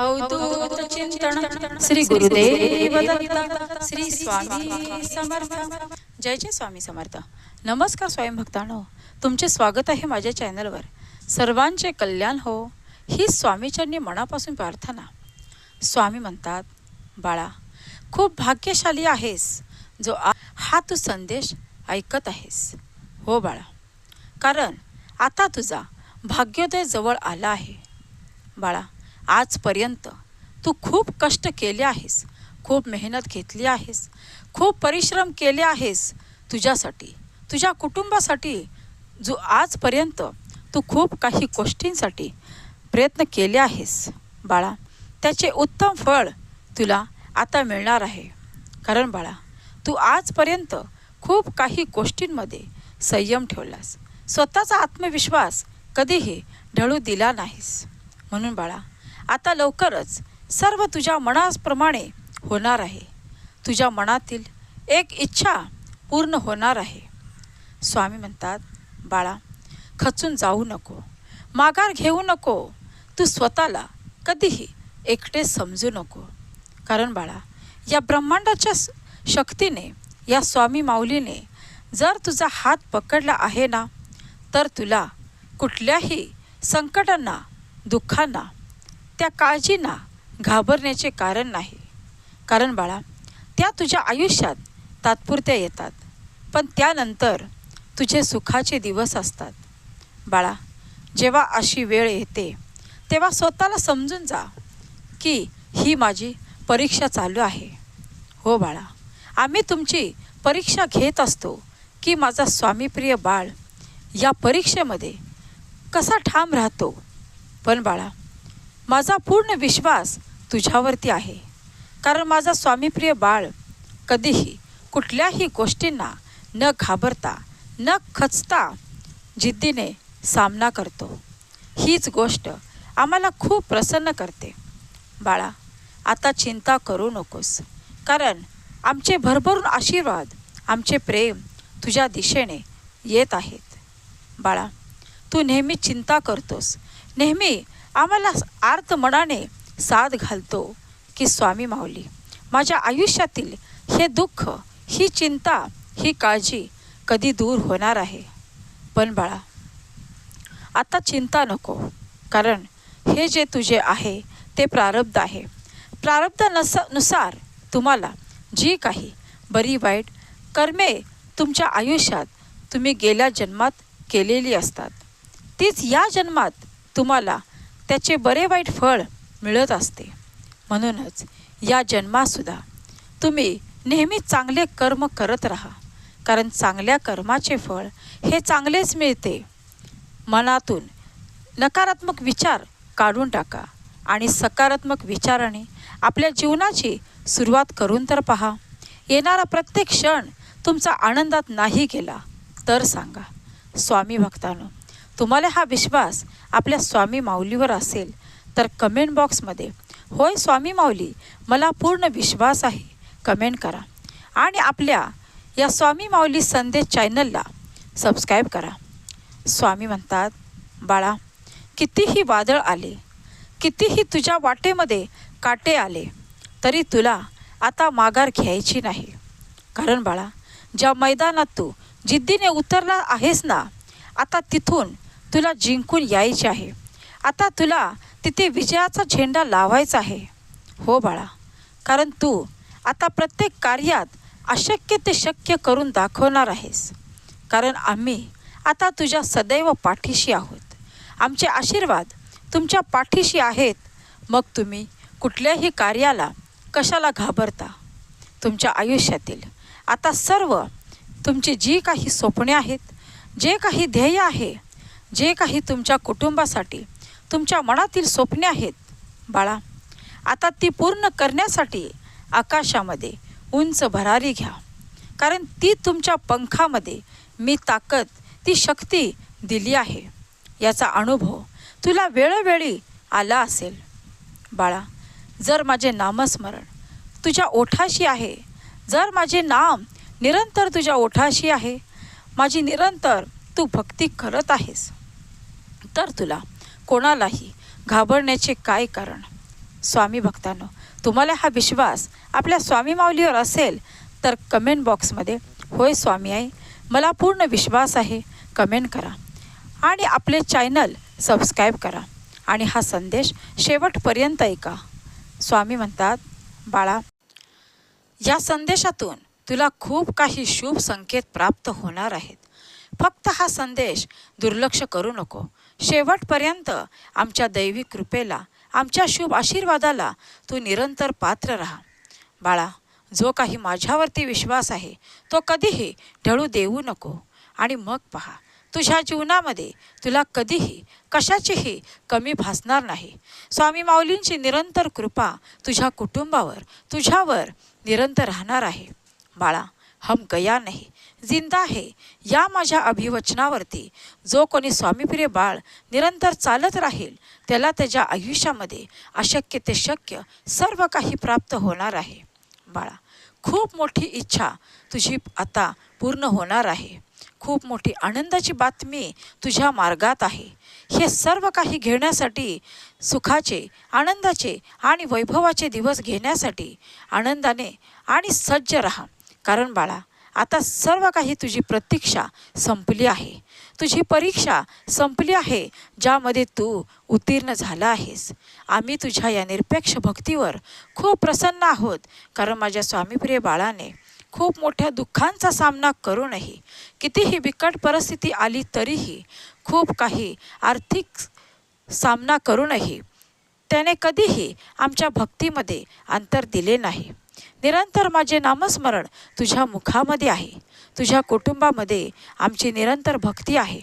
अवधूत चिंतन श्री गुरुदेव दत्त श्री स्वामी समर्थ जय जय स्वामी समर्थ नमस्कार स्वयंभक्तांनो तुमचे स्वागत आहे माझ्या चॅनलवर सर्वांचे कल्याण हो ही स्वामीचरणी मनापासून प्रार्थना स्वामी म्हणतात बाळा खूप भाग्यशाली आहेस जो हा तू संदेश ऐकत आहेस हो बाळा कारण आता तुझा भाग्योदय जवळ आला आहे बाळा आजपर्यंत तू खूप कष्ट केले आहेस खूप मेहनत घेतली आहेस खूप परिश्रम केले आहेस तुझ्यासाठी तुझ्या कुटुंबासाठी. जो आजपर्यंत तू खूप काही गोष्टींसाठी प्रयत्न केले आहेस बाळा. त्याचे उत्तम फळ तुला आता मिळणार आहे. कारण बाळा तू आजपर्यंत खूप काही गोष्टींमध्ये संयम ठेवलास. स्वतःचा आत्मविश्वास कधीही ढळू दिला नाहीस. म्हणून बाळा आता लवकरच सर्व तुझ्या मनाप्रमाणे होणार आहे. तुझ्या मनातील एक इच्छा पूर्ण होणार आहे. स्वामी म्हणतात बाळा खचून जाऊ नको. माघार घेऊ नको. तू स्वतःला कधीही एकटे समजू नको. कारण बाळा या ब्रह्मांडाच्या शक्तीने या स्वामी माऊलीने जर तुझा हात पकडला आहे ना तर तुला कुठल्याही संकटांना दुःखांना त्या काळजींना घाबरण्याचे कारण नाही. कारण बाळा त्या तुझ्या आयुष्यात तात्पुरत्या येतात पण त्यानंतर तुझे सुखाचे दिवस असतात. बाळा जेव्हा अशी वेळ येते तेव्हा स्वतःला समजून जा की ही माझी परीक्षा चालू आहे. हो बाळा आम्ही तुमची परीक्षा घेत असतो की माझा स्वामीप्रिय बाळ या परीक्षेमध्ये कसा ठाम राहतो. पण बाळा माझा पूर्ण विश्वास तुझ्यावरती आहे. कारण माझा स्वामीप्रिय बाळ कधीही कुठल्याही गोष्टींना न घाबरता न खचता जिद्दीने सामना करतो. हीच गोष्ट आम्हाला खूप प्रसन्न करते. बाळा आता चिंता करू नकोस. कारण आमचे भरभरून आशीर्वाद आमचे प्रेम तुझ्या दिशेने येत आहेत. बाळा तू नेहमी चिंता करतोस. नेहमी आम्हाला आर्त मनाने साथ घालतो की स्वामी माऊली माझ्या आयुष्यातील हे दुःख ही चिंता ही काळजी कधी दूर होणार आहे? पण बाळा आता चिंता नको कारण हे जे तुझे आहे ते प्रारब्ध आहे. प्रारब्ध नसनुसार तुम्हाला जी काही बरी वाईट कर्मे तुमच्या आयुष्यात तुम्ही गेल्या जन्मात केलेली असतात. तीच या जन्मात तुम्हाला त्याचे बरे वाईट फळ मिळत असते. म्हणूनच या जन्मातसुद्धा तुम्ही नेहमी चांगले कर्म करत राहा. कारण चांगल्या कर्माचे फळ हे चांगलेच मिळते. मनातून नकारात्मक विचार काढून टाका आणि सकारात्मक विचाराने आपल्या जीवनाची सुरुवात करून तर पहा. येणारा प्रत्येक क्षण तुमचा आनंदात नाही गेला तर सांगा. स्वामी भक्तानं तुम्हाला हा विश्वास आपल्या स्वामी माऊलीवर असेल तर कमेंट बॉक्समध्ये होय स्वामी माऊली मला पूर्ण विश्वास आहे. कमेंट करा. आणि आपल्या या स्वामी माऊली संदेश चॅनलला सबस्क्राईब करा. स्वामी म्हणतात बाळा कितीही वादळ आले कितीही तुझ्या वाटेमध्ये काटे आले तरी तुला आता माघार घ्यायची नाही. कारण बाळा ज्या मैदानात तू जिद्दीने उतरला आहेस ना आता तिथून तुला जिंकून यायचे आहे. आता तुला तिथे विजयाचा झेंडा लावायचा आहे. हो बाळा कारण तू आता प्रत्येक कार्यात अशक्य ते शक्य करून दाखवणार आहेस. कारण आम्ही आता तुझ्या सदैव पाठीशी आहोत. आमचे आशीर्वाद तुमच्या पाठीशी आहेत. मग तुम्ही कुठल्याही कार्याला कशाला घाबरता? तुमच्या आयुष्यातील आता सर्व तुमची जी काही स्वप्ने आहेत जे काही ध्येय आहे जे काही तुमच्या कुटुंबासाठी तुमच्या मनातील स्वप्ने आहेत बाळा आता ती पूर्ण करण्यासाठी आकाशामध्ये उंच भरारी घ्या. कारण ती तुमच्या पंखामध्ये मी ताकद ती शक्ती दिली आहे. याचा अनुभव तुला वेळोवेळी आला असेल. बाळा जर माझे नामस्मरण तुझ्या ओठाशी आहे जर माझे नाम निरंतर तुझ्या ओठाशी आहे माझी निरंतर तू भक्ती करत आहेस. तर तुला कोणालाही घाबरण्याचे काय कारण? स्वामी भक्तांनो तुम्हाला हा विश्वास आपल्या स्वामी माऊलीवर असेल तर कमेंट बॉक्समध्ये होय स्वामी आई मला पूर्ण विश्वास आहे. कमेंट करा. आणि आपले चॅनल सबस्क्राईब करा. आणि हा संदेश शेवटपर्यंत ऐका. स्वामी म्हणतात बाळा या संदेशातून तुला खूप काही शुभ संकेत प्राप्त होणार आहेत. फक्त हा संदेश दुर्लक्ष करू नको. शेवटपर्यंत आमच्या दैवी कृपेला आमच्या शुभ आशीर्वादाला तू निरंतर पात्र राहा. बाळा जो काही माझ्यावरती विश्वास आहे तो कधीही ढळू देऊ नको. आणि मग पहा तुझ्या जीवनामध्ये तुला कधीही कशाचीही कमी भासणार नाही. स्वामी माऊलींची निरंतर कृपा तुझ्या कुटुंबावर तुझ्यावर निरंतर राहणार आहे. बाळा गया नाही जिंदा आहे या माझ्या अभिवचनावरती. जो कोणी स्वामीप्रिय बाळ निरंतर चालत राहील त्याला त्याच्या आयुष्यामध्ये अशक्य ते शक्य सर्व काही प्राप्त होणार आहे. बाळा खूप मोठी इच्छा तुझी आता पूर्ण होणार आहे. खूप मोठी आनंदाची बातमी तुझ्या मार्गात आहे. हे सर्व काही घेण्यासाठी सुखाचे आनंदाचे आणि वैभवाचे दिवस घेण्यासाठी आनंदाने आणि सज्ज राहा. कारण बाळा आता सर्व काही तुझी प्रतीक्षा संपली आहे. तुझी परीक्षा संपली आहे ज्यामध्ये तू उत्तीर्ण झाला आहेस. आम्ही तुझ्या या निरपेक्ष भक्तीवर खूप प्रसन्न आहोत कारण माझ्या स्वामीप्रिय बाळाने खूप मोठ्या दुःखांचा सामना करूनही कितीही बिकट परिस्थिती आली तरीही खूप काही आर्थिक सामना करूनही त्याने कधीही आमच्या भक्तीमध्ये अंतर दिले नाही. निरंतर माझे नामस्मरण तुझ्या मुखामध्ये आहे. तुझ्या कुटुंबामध्ये आमची निरंतर भक्ती आहे.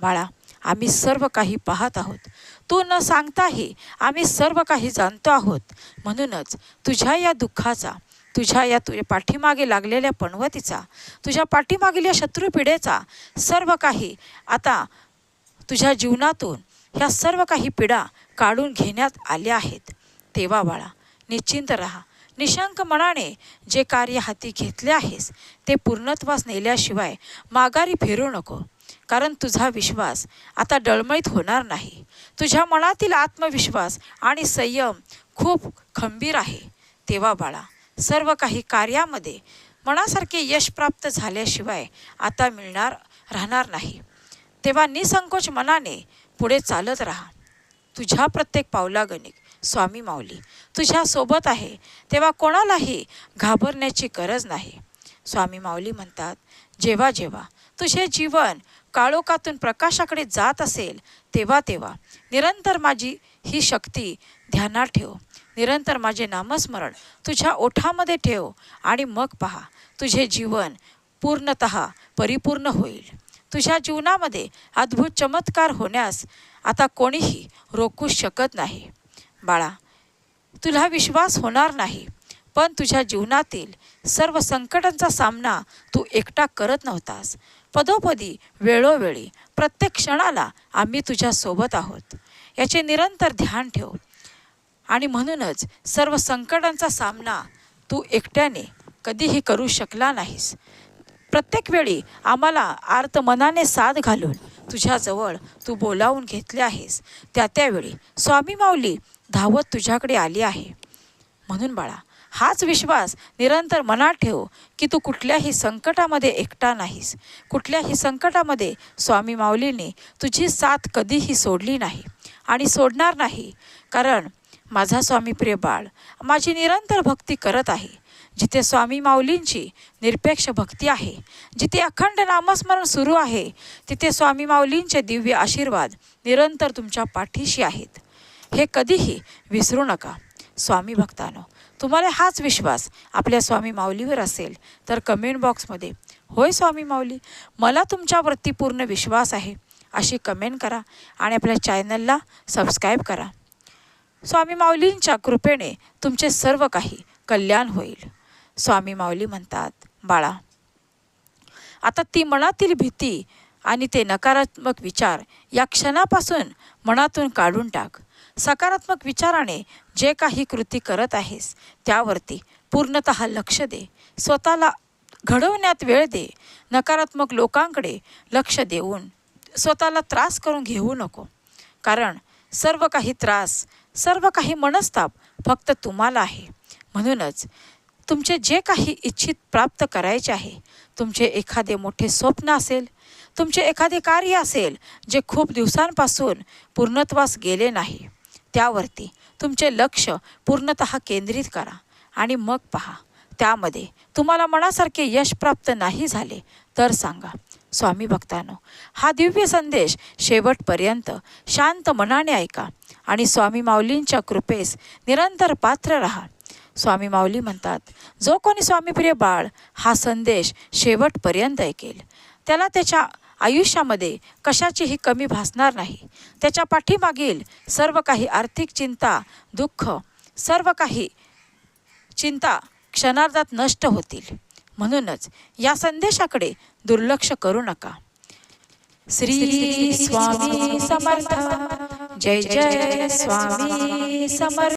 बाळा आम्ही सर्व काही पाहत आहोत. तू न सांगताही आम्ही सर्व काही जाणतो आहोत. म्हणूनच तुझ्या या दुःखाचा तुझ्या या तुझ्या पाठीमागे लागलेल्या पणवतीचा तुझ्या पाठीमागील या शत्रुपिढेचा सर्व काही आता तुझ्या जीवनातून ह्या सर्व काही पिढा काढून घेण्यात आल्या आहेत. तेव्हा बाळा निश्चिंत राहा. निशंक मनाने जे कार्य हाती घेतले आहेस ते पूर्णत्वास नेल्याशिवाय माघारी फिरू नको. कारण तुझा विश्वास आता डळमळीत होणार नाही. तुझ्या मनातील आत्मविश्वास आणि संयम खूप खंबीर आहे. तेव्हा बाळा सर्व काही कार्यामध्ये मनासारखे यश प्राप्त झाल्याशिवाय आता मिळणार राहणार नाही. तेव्हा निसंकोच मनाने पुढे चालत राहा. तुझ्या प्रत्येक पावलागणिक स्वामी माऊली तुझ्या सोबत आहे तेव्हा कोणालाही घाबरण्याची गरज नाही. स्वामी माऊली म्हणतात जेव्हा जेव्हा तुझे जीवन काळोखातून प्रकाशाकडे जात असेल तेव्हा तेव्हा निरंतर माझी ही शक्ती ध्यानात ठेव. निरंतर माझे नामस्मरण तुझ्या ओठामध्ये ठेव आणि मग पहा तुझे जीवन पूर्णत परिपूर्ण होईल. तुझ्या जीवनामध्ये अद्भुत चमत्कार होण्यास आता कोणीही रोखू शकत नाही. बाळा तुला विश्वास होणार नाही पण तुझ्या जीवनातील सर्व संकटांचा सामना तू एकटा करत नव्हतास. पदोपदी वेळोवेळी प्रत्येक क्षणाला आम्ही तुझ्यासोबत आहोत. याचे निरंतर ध्यान ठेव. आणि म्हणूनच सर्व संकटांचा सामना तू एकट्याने कधीही करू शकला नाहीस. प्रत्येक वेळी आम्हाला आर्त मनाने साथ घालून तुझ्याजवळ तू बोलावून घेतले आहेस. त्या त्यावेळी स्वामी माऊली धावत तुझ्याकडे आली आहे. म्हणून बाळा हाच विश्वास निरंतर मनात ठेव की तू कुठल्याही संकटामध्ये एकटा नाहीस. कुठल्याही संकटामध्ये स्वामी माऊलीने तुझी साथ कधीही सोडली नाही आणि सोडणार नाही. कारण माझा स्वामी प्रिय बाळ माझी निरंतर भक्ती करत आहे. जिथे स्वामी माऊलींची निरपेक्ष भक्ती आहे जिथे अखंड नामस्मरण सुरू आहे तिथे स्वामी माऊलींचे दिव्य आशीर्वाद निरंतर तुमच्या पाठीशी आहेत. हे कधीही विसरू नका. स्वामी भक्तानो तुम्हाला हाच विश्वास आपल्या स्वामी माऊलीवर असेल तर कमेंट बॉक्समध्ये होय स्वामी माऊली मला तुमच्यावरती पूर्ण विश्वास आहे. अशी कमेंट करा आणि आपल्या चॅनलला सबस्क्राईब करा. स्वामी माऊलींच्या कृपेने तुमचे सर्व काही कल्याण होईल. स्वामी माऊली म्हणतात बाळा आता ती मनातील भीती आणि ते नकारात्मक विचार या क्षणापासून मनातून काढून टाक. सकारात्मक विचाराने जे काही कृती करत आहेस त्यावरती पूर्णत लक्ष दे. स्वतःला घडवण्यात वेळ दे. नकारात्मक लोकांकडे लक्ष देऊन स्वतःला त्रास करून घेऊ नको. कारण सर्व काही त्रास सर्व काही मनस्ताप फक्त तुम्हाला आहे. म्हणूनच तुमचे जे काही इच्छित प्राप्त करायचे आहे तुमचे एखादे मोठे स्वप्न असेल तुमचे एखादे कार्य असेल जे खूप दिवसांपासून पूर्णत्वास गेले नाही. त्यावरती तुमचे लक्ष पूर्णत केंद्रित करा आणि मग पहा. त्यामध्ये तुम्हाला मनासारखे यश प्राप्त नाही झाले तर सांगा स्वामी भक्तानो हा दिव्य संदेश शेवटपर्यंत शांत मनाने ऐका आणि स्वामी माऊलींच्या कृपेस निरंतर पात्र राहा. स्वामी माऊली म्हणतात जो कोणी स्वामीप्रिय बाळ हा संदेश शेवटपर्यंत ऐकेल त्याला त्याच्या आयुष्यामध्ये कशाचीही कमी भासणार नाही. त्याच्या पाठीमागील सर्व काही आर्थिक चिंता दुःख सर्व काही चिंता क्षणार्धात नष्ट होतील. म्हणूनच या संदेशाकडे दुर्लक्ष करू नका. श्री स्वामी समर्थ. जय जय स्वामी समर्थ.